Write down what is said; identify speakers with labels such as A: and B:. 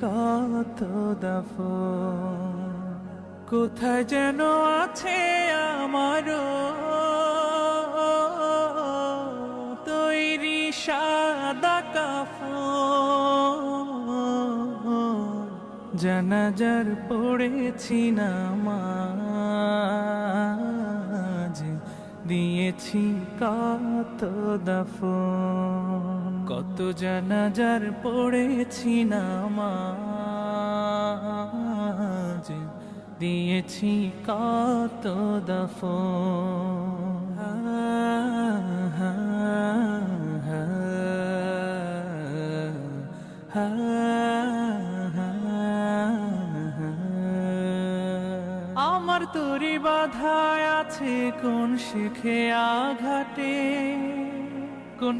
A: কত দাফন কোথায় যেন আছে আমারও তৈরি সাদা কাফন। জানাজার পড়েছি না নামাজ। দিয়েছি কত দাফন। কত জানাজার পড়েছি নামাজ। দিয়েছি কত দফন। আমার তরি বাধায় আছে কোন শিখে আঘাটে কোন